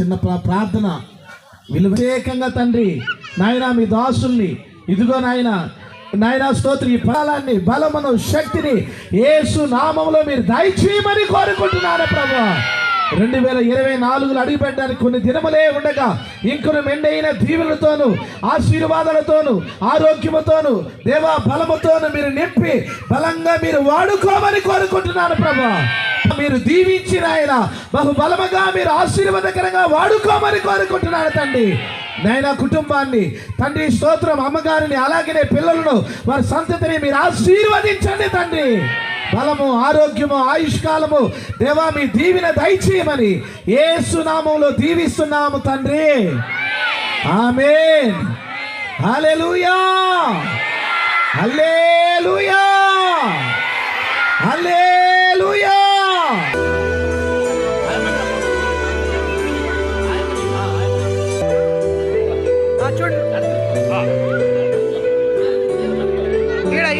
చిన్న ప్రార్థన. వీళ్ళు తండ్రి నాయన మీ దాసుల్ని ఇదిగో నాయన నాయన స్తోత్రి ఈ బలాన్ని బలమును శక్తిని ఏసు నామంలో మీరు దయచేయమని కోరుకుంటున్నాను ప్రభు. రెండు వేల ఇరవై నాలుగులో అడుగుపెట్టడానికి కొన్ని దినములే ఉండగా ఇంకొన్ని మెండైన దీవులతోను ఆశీర్వాదాలతోను ఆరోగ్యముతోను దేవా బలముతోను మీరు నింపి బలంగా మీరు వాడుకోమని కోరుకుంటున్నాను ప్రభా. మీరు దీవించిన ఆయన. బహు బలముగా మీరు ఆశీర్వాదకరంగా వాడుకోమని కోరుకుంటున్నాను తండ్రి. నాయన కుటుంబాన్ని తండ్రి స్తోత్రం అమ్మగారిని అలాగనే పిల్లలను వారి సంతతిని మీరు ఆశీర్వదించండి తండ్రి. బలము ఆరోగ్యము ఆయుష్కాలము దేవా మీ దీవిన దయచేయమని సునామంలో దీవిస్తున్నాము తండ్రి. ఆమె హల్లెలూయా. హల్లెలూయా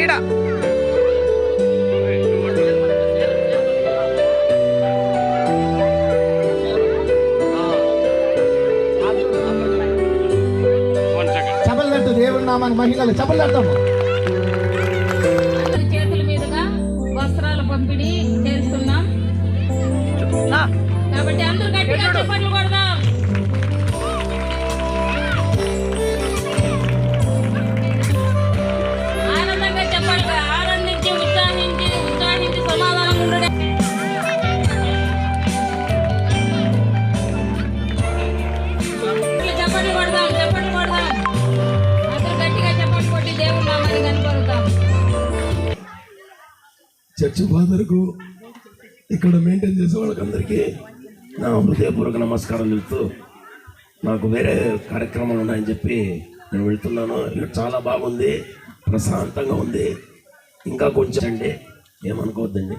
ఈడ. ఈడ చపలు తట్టు దేవుడి నామాన్ని మహిళలు చపలు చేతుల మీదుగా వస్త్రాల పంపిణీ చేస్తున్నాం. కాబట్టి అందరూ గట్టిగా చప్పట్లు కొడదాం. కొడదాం చప్పట్లు కొడదాం. అందరూ గట్టిగా చప్పట్లు కొట్టి నామాన్ని కనపడతాం చర్చి ఫాదర్కు ఇక్కడ మెయింటైన్ చేసే వాళ్ళకందరికీ నా హృదయపూర్వక నమస్కారం చెప్తూ నాకు వేరే కార్యక్రమాలు ఉన్నాయని చెప్పి నేను వెళ్తున్నాను. ఇక్కడ చాలా బాగుంది ప్రశాంతంగా ఉంది. ఇంకా కొంచెం అండి ఏమనుకోవద్దండి.